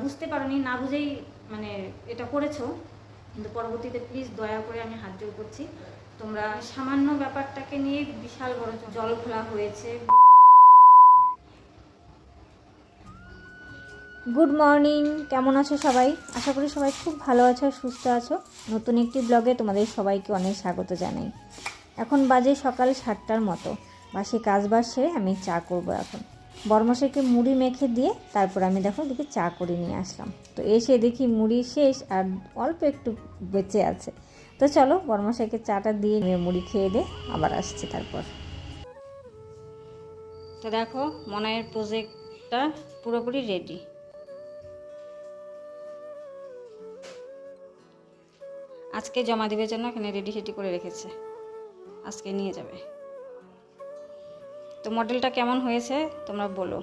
বুঝতে পারোনি, না বুঝেই মানে এটা করেছ। কিন্তু পরবর্তীতে প্লিজ দয়া করে আমি হাত জোর করছি। তোমরা সামান্য ব্যাপারটাকে নিয়ে বিশাল বড় জল খোলা হয়েছে। গুড মর্নিং কেমন আছো সবাই? আশা করি সবাই খুব ভালো আছো সুস্থ আছো। নতুন একটি ব্লগে তোমাদের সবাইকে অনেক স্বাগত জানাই। এখন বাজে সকাল সাতটার মতো। বাসে কাজ বাজ সেরে আমি চা করব এখন। বরমশাইকে মুড়ি মেখে দিয়ে তারপর আমি দেখো দেখি চা করে নিয়ে আসলাম। তো এসে দেখি মুড়ি শেষ আর অল্প একটু বেঁচে আছে। তো চলো বরমশাইকে চাটা দিয়ে নিয়ে মুড়ি খেয়ে দে, আবার আসছি তারপর। তো দেখো মনায়ের প্রজেক্টটা পুরোপুরি রেডি আজকে জমা দিবে জন্য এখানে রেডি সেডি করে রেখেছে। আজকে নিয়ে যাবে। তো মডেলটা কেমন হয়েছে তোমরা বলো।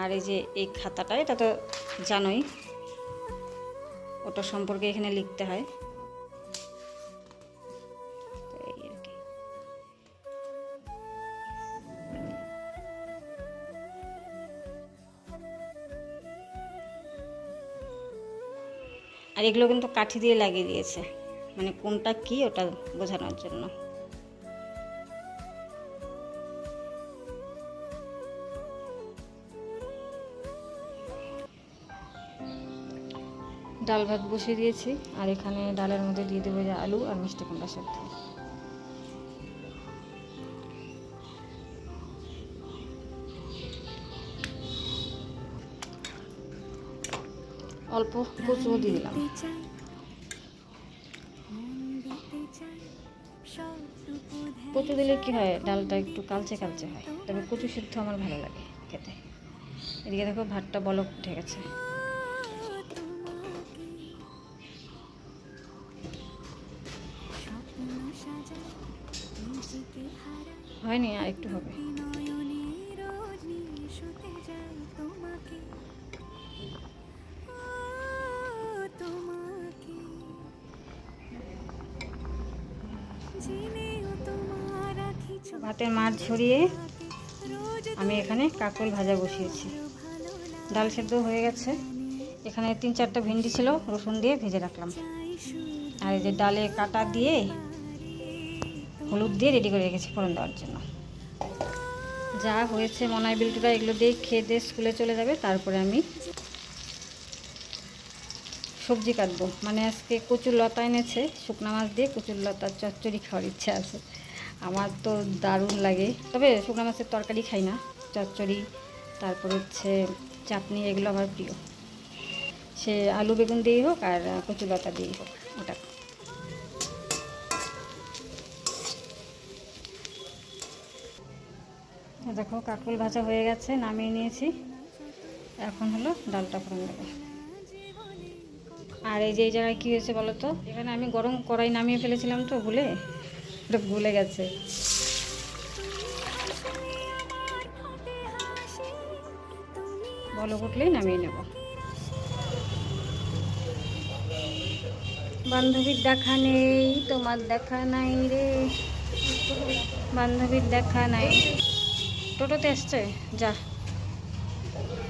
আর এই যে এই খাতাটা, এটা তো জানোই। ওটা সম্পর্কে এখানে লিখতে হয়। আর এগুলো কিন্তু কাঠি দিয়ে লাগিয়ে দিয়েছে। মানে কোনটা কি ওটা বোঝানোর জন্য। ডাল ভাত বসিয়ে দিয়েছি, আর এখানে ডালের মধ্যে দিয়ে দেবো যে আলু আর মিষ্টি কুমড়া সাথে। অল্প কচুও দিয়ে দিলাম। কচু দিলে কি হয়, ডালটা একটু কালচে কালচে হয়। তবে কচু সিদ্ধ আমার ভালো লাগে খেতে। এদিকে দেখো ভাতটা বলক উঠে গেছে। হয়নি, আর একটু হবে। ভাতের মাছ ঝরিয়ে আমি এখানে কাকল ভাজা বসিয়েছি। ডাল সেদ্ধ হয়ে গেছে। এখানে তিন চারটা ভেন্ডি ছিল, রসুন দিয়ে ভেজে রাখলাম। আর এই যে ডালে কাটা দিয়ে হলুদ দিয়ে রেডি করে রেখেছি ফোড়ন দেওয়ার জন্য। যা হয়েছে মনাই বিলটুরা এগুলো দিয়ে খেয়ে দিয়ে স্কুলে চলে যাবে, তারপরে আমি সবজি কাটবো। মানে আজকে কচুর লতা এনেছে, শুকনা মাছ দিয়ে কচুর লতার চচ্চড়ি খাওয়ার ইচ্ছা আছে। আমার তো দারুণ লাগে। তবে শুকনা মাছের তরকারি খাই না, চচ্চড়ি, তারপর হচ্ছে চাটনি, এগুলো আমার প্রিয়। সে আলু বেগুন দিয়েই হোক আর কচুর লতা দিয়েই হোক, ওটা দেখো কাকুল ভাজা হয়ে গেছে, নামিয়ে নিয়েছি। এখন হলো ডালটা ফোড়ন দেবো আর এই যে এই জায়গায় কী হয়েছে বলো তো? এখানে আমি গরম কড়াই নামিয়ে ফেলেছিলাম তো, ভুলে? ওটা ভুলে গেছে। বলো উঠলেই নামিয়ে নেব। বান্ধবীর দেখা নেই, তোমার দেখা নাই রে। বান্ধবীর দেখা নাই। টোটোতে আসছে? যা।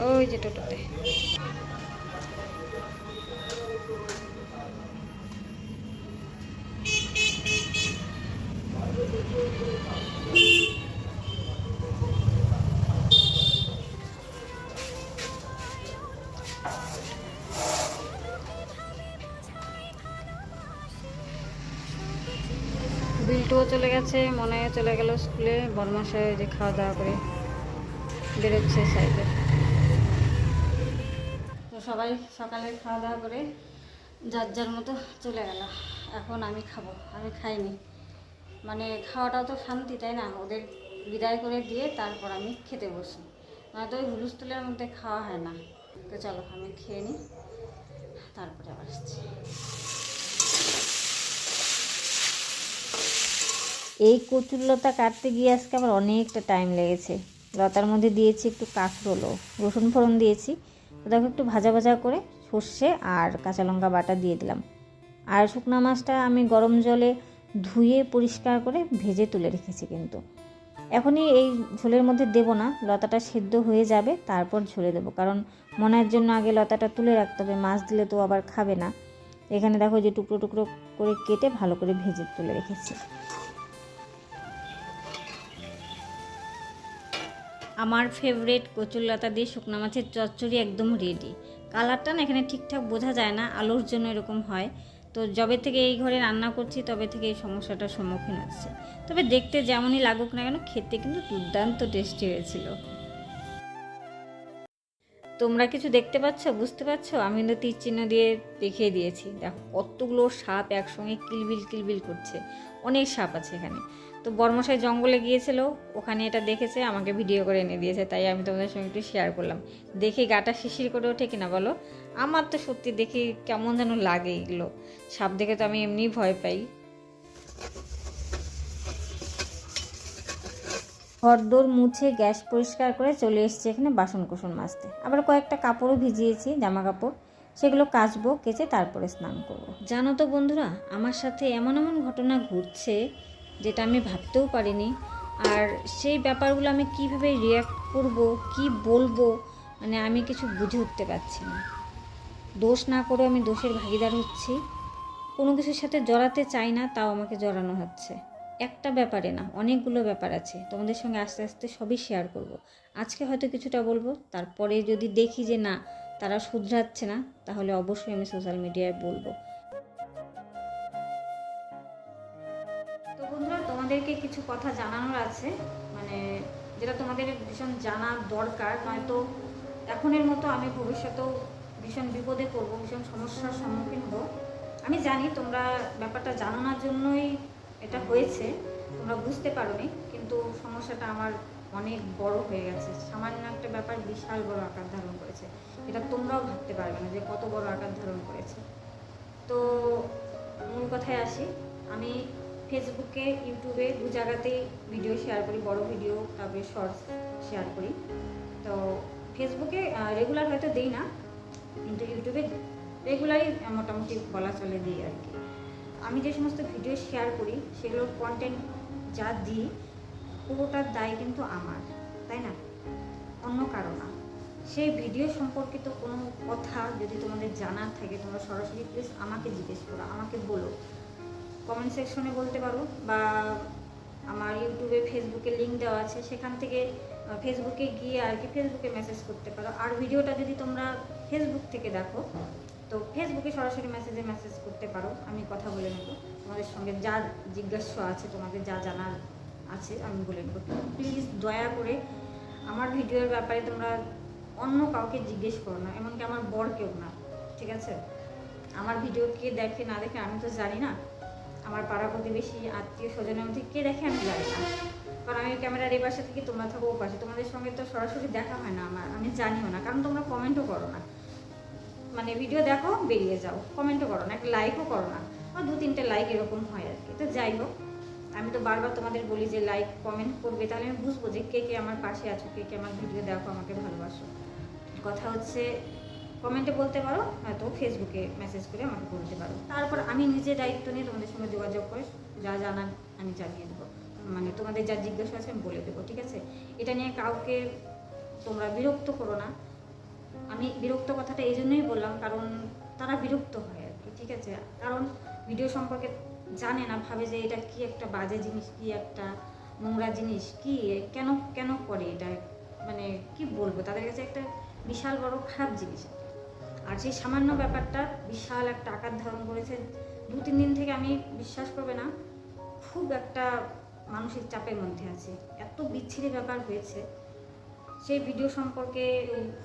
ওই যে টোটোতে। বিল্টুও চলে গেছে মনে চলে গেল স্কুলে বরমাসায় যে খাওয়া দাওয়া করে বেরোচ্ছে সাইডে। তো সবাই সকালে খাওয়া দাওয়া করে যার যার মতো চলে গেল। এখন আমি খাব, আমি খাইনি। মানে খাওয়াটাও তো শান্তি, তাই না? ওদের বিদায় করে দিয়ে তারপর আমি খেতে বসি। নয়তো ওই হুলুস্থুলের মধ্যে খাওয়া হয় না। তো চলো, আমি খেয়ে নিই, তারপরে আবার আসছি। এই কচুর লতা কাটতে গিয়ে আজকে আমার অনেকটা টাইম লেগেছে। লতার মধ্যে দিয়েছি একটু কাঁকরোলও, রসুন ফোড়ন দিয়েছি। দেখো একটু ভাজা ভাজা করে সর্ষে আর কাঁচা লঙ্কা বাটা দিয়ে দিলাম। আর শুকনো মাছটা আমি গরম জলে ধুয়ে পরিষ্কার করে ভেজে তুলে রেখেছি কিন্তু। এখনই এই ঝোলের মধ্যে দেব না, লতাটা সেদ্ধ হয়ে যাবে, তারপর ঝোলে দেবো। কারণ মনের জন্য আগে লতাটা তুলে রাখতে হবে, মাছ দিলে তো আবার খাবে না। এখানে দেখো যে টুকরো টুকরো করে কেটে ভালো করে ভেজে তুলে রেখেছি। আমার ফেভারেট কচুরলতা দিয়ে শুকনো মাছের চচ্চড়ি একদম রেডি কালারটা না এখানে ঠিকঠাক বোঝা যায় না, আলুর জন্য এরকম হয়। তো যবে থেকে এই ঘরে রান্না করছি, তবে থেকে এই সমস্যাটার সম্মুখীন হচ্ছে। তবে দেখতে যেমনই লাগুক না কেন, খেতে কিন্তু দুর্দান্ত টেস্টি হয়েছিল। তোমরা কিছু দেখতে পাচ্ছ, বুঝতে পারছ? আমি কিন্তু তীর চিহ্ন দিয়ে দেখিয়ে দিয়েছি। দেখো, কতগুলো সাপ একসঙ্গে কিলবিল কিলবিল করছে। অনেক সাপ আছে এখানে। তো বর্মশাই জঙ্গলে গিয়েছিল, ওখানে এটা দেখেছে, আমাকে ভিডিও করে এনে দিয়েছে, তাই আমি তোমাদের সঙ্গে একটু শেয়ার করলাম। দেখি গাটা শিশির করে ওঠে কিনা বলো? আমার তো সত্যি দেখি কেমন যেন লাগে এগুলো। সাপ দেখে তো আমি এমনিই ভয় পাই। ঘরদোর মুছে গ্যাস পরিষ্কার করে চলে এসেছি এখানে বাসন কোসন মাজতে। আবার কয়েকটা কাপড়ও ভিজিয়েছি জামা কাপড় সেগুলো কাচবো, কেচে তারপরে স্নান করব। জানো তো বন্ধুরা, আমার সাথে এমন এমন ঘটনা ঘটছে যেটা আমি ভাবতেও পারিনি। আর সেই ব্যাপারগুলো আমি কীভাবে রিয়্যাক্ট করব, কি বলব মানে আমি কিছু বুঝে উঠতে পারছি না। দোষ না করে আমি দোষের ভাগিদার হচ্ছি। কোনো কিছুর সাথে জড়াতে চাই না, তাও আমাকে জড়ানো হচ্ছে। একটা ব্যাপারে না, অনেকগুলো ব্যাপার আছে। তোমাদের সঙ্গে আস্তে আস্তে সবই শেয়ার করব। আজকে হয়তো কিছুটা বলব, তারপরে যদি দেখি যে না, তারা শুধরাচ্ছে না, তাহলে অবশ্যই আমি সোশ্যাল মিডিয়ায় বলব। আছে মানে যেটা তোমাদের ভীষণ জানা দরকার নয়তো এখনের মতো আমি ভবিষ্যতেও ভীষণ বিপদে পড়ব, ভীষণ সমস্যার সম্মুখীন হব। আমি জানি তোমরা ব্যাপারটা জানানোর জন্যই এটা হয়েছে, তোমরা বুঝতে পারোনি, কিন্তু সমস্যাটা আমার অনেক বড় হয়ে গেছে। সামান্য একটা ব্যাপার বিশাল বড় আকার ধারণ করেছে, এটা তোমরাও ভাবতে পারবে না যে কত বড় আকার ধারণ করেছে। তো মূল কথায় আসি, আমি ফেসবুকে, ইউটিউবে দু জায়গাতেই ভিডিও শেয়ার করি, বড় ভিডিও, তারপরে শর্টস শেয়ার করি। তো ফেসবুকে রেগুলার হয়তো দিই না, কিন্তু ইউটিউবে রেগুলারই মোটামুটি বলা চলে দিই আর কি। আমি যে সমস্ত ভিডিও শেয়ার করি, সেগুলোর কন্টেন্ট যা দিই, পুরোটার দায় কিন্তু আমার, তাই না? অন্য কারও না। সেই ভিডিও সম্পর্কিত কোনো কথা যদি তোমাদের জানার থাকে, তোমরা সরাসরি প্লিজ আমাকে জিজ্ঞেস করো, আমাকে বলো। কমেন্ট সেকশনে বলতে পারো বা আমার ইউটিউবে ফেসবুকে লিঙ্ক দেওয়া আছে, সেখান থেকে ফেসবুকে গিয়ে আর কি ফেসবুকে মেসেজ করতে পারো। আর ভিডিওটা যদি তোমরা ফেসবুক থেকে দেখো, তো ফেসবুকে সরাসরি মেসেজে মেসেজ করতে পারো। আমি কথা বলে নেব। তোমাদের সঙ্গে যা জিজ্ঞাসা আছে, তোমাদের যা জানার আছে, আমি বলে নেব। প্লিজ দয়া করে আমার ভিডিওর ব্যাপারে তোমরা অন্য কাউকে জিজ্ঞেস করো না, এমনকি আমার বর কেউ না, ঠিক আছে? আমার ভিডিও কে দেখে না দেখে আমি তো জানি না। আমার পাড়া প্রতিবেশী, আত্মীয় স্বজনের মধ্যে কে দেখে আমি জানি না? কারণ আমি ক্যামেরার এই পাশে থেকে তোমরা থাকো ও পাশে তোমাদের সঙ্গে তো সরাসরি দেখা হয় না আমার, আমি জানিও না। কারণ তোমরা কমেন্টও করো না। মানে ভিডিও দেখো, বেরিয়ে যাও। কমেন্টও করো না, একটা লাইকও করো না। আমার দু তিনটে লাইক এরকম হয় আর কি। তো যাই হোক, আমি তো বারবার তোমাদের বলি যে লাইক কমেন্ট করবে। তাহলে আমি বুঝব যে কে কে আমার পাশে আছো, কে কে আমার ভিডিও দেখো, আমাকে ভালোবাসো। কথা হচ্ছে কমেন্টে বলতে পারো, হয়তো ফেসবুকে মেসেজ করে আমাকে বলতে পারো। তারপর আমি নিজে দায়িত্ব নিয়ে তোমাদের সঙ্গে যোগাযোগ করে যা জানার আমি জানিয়ে দেবো। মানে তোমাদের যা জিজ্ঞাসা আছে আমি বলে দেবো, ঠিক আছে? এটা নিয়ে কাউকে তোমরা বিরক্ত করো না। আমি বিরক্ত কথাটা এই জন্যই বললাম, কারণ তারা বিরক্ত হয় আর কি, ঠিক আছে? কারণ ভিডিও সম্পর্কে জানে না, ভাবে যে এটা কি একটা বাজে জিনিস, কি একটা নোংরা জিনিস, কি কেন কেন করে এটা? মানে কি বলব? তাদের কাছে একটা বিশাল বড় খারাপ জিনিস। আর সেই সামান্য ব্যাপারটা বিশাল একটা আকার ধারণ করেছে, দু, তিন দিন থেকে আমি বিশ্বাস করবে না, খুব একটা মানসিক চাপের মধ্যে আছে। এত বিচ্ছিরি ব্যাপার হয়েছে। সেই ভিডিও সম্পর্কে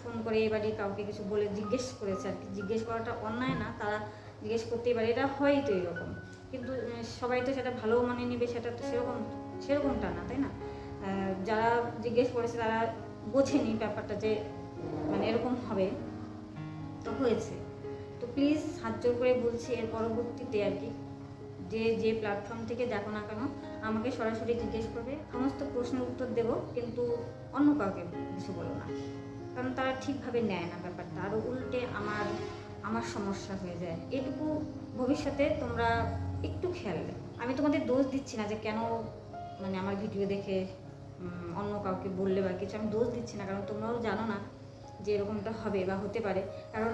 ফোন করে এবারে কাউকে কিছু বলে জিজ্ঞেস করেছে আর কি। জিজ্ঞেস করাটা অন্যায় না, তারা জিজ্ঞেস করতেই পারে, এটা হয় তো এরকম। কিন্তু সবাই তো সেটা ভালো মানে নেবে, সেটা তো সেরকম, সেরকমটা না, তাই না? যারা জিজ্ঞেস করেছে তারা বোঝেনি ব্যাপারটা যে মানে এরকম হবে। তো হয়েছে। তো প্লিজ হাত জোর করে বলছি এর পরবর্তীতে আর কি। যে যে প্ল্যাটফর্ম থেকে দেখো না কেন, আমাকে সরাসরি জিজ্ঞেস করবে। সমস্ত প্রশ্নের উত্তর দেবো, কিন্তু অন্য কাউকে কিছু বলো না। কারণ তারা ঠিকভাবে নেয় না ব্যাপারটা। আরও উল্টে আমার আমার সমস্যা হয়ে যায়। এটুকু ভবিষ্যতে তোমরা একটু খেয়াল। আমি তোমাদের দোষ দিচ্ছি না যে কেন মানে আমার ভিডিও দেখে অন্য কাউকে বললে বা কিছু। আমি দোষ দিচ্ছি না, কারণ তোমরাও জানো না যে এরকমটা হবে বা হতে পারে। কারণ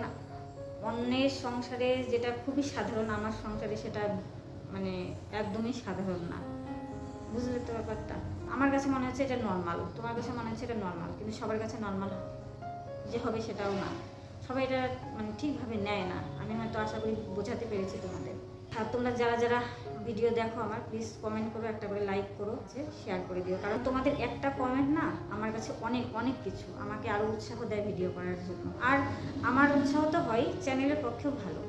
অন্যের সংসারে যেটা খুবই সাধারণ, আমার সংসারে সেটা মানে একদমই সাধারণ না। বুঝলে তো ব্যাপারটা? আমার কাছে মনে হচ্ছে এটা নর্মাল তোমার কাছে মনে হচ্ছে এটা নর্মাল কিন্তু সবার কাছে নর্মাল যে হবে সেটাও না। সবাই এটা মানে ঠিকভাবে নেয় না। আমি হয়তো আশা করি বোঝাতে পেরেছি তোমাদের। আর তোমরা যারা যারা ভিডিও দেখো আমার প্লিজ কমেন্ট করো, একটা করে লাইক করো শেয়ার করে দিও। কারণ তোমাদের একটা কমেন্ট না, আমার কাছে অনেক অনেক কিছু। আমাকে আরও উৎসাহ দেয় ভিডিও করার জন্য। আর আমার উৎসাহ তো হয় চ্যানেলের পক্ষেও ভালো।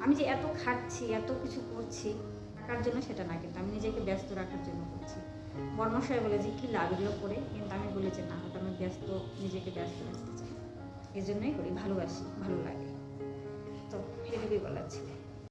আমি যে এত খাচ্ছি এত কিছু করছি টাকার জন্য সেটা না কিন্তু আমি নিজেকে ব্যস্ত রাখার জন্য করছি। বর্মশাই বলে যে, কী লাগল করে? কিন্তু আমি বলেছি না, হয়তো আমি ব্যস্ত, নিজেকে ব্যস্ত রাখতে চাই। এই জন্যই করি, ভালোবাসি, ভালো লাগে। তো এটুকুই ছিল।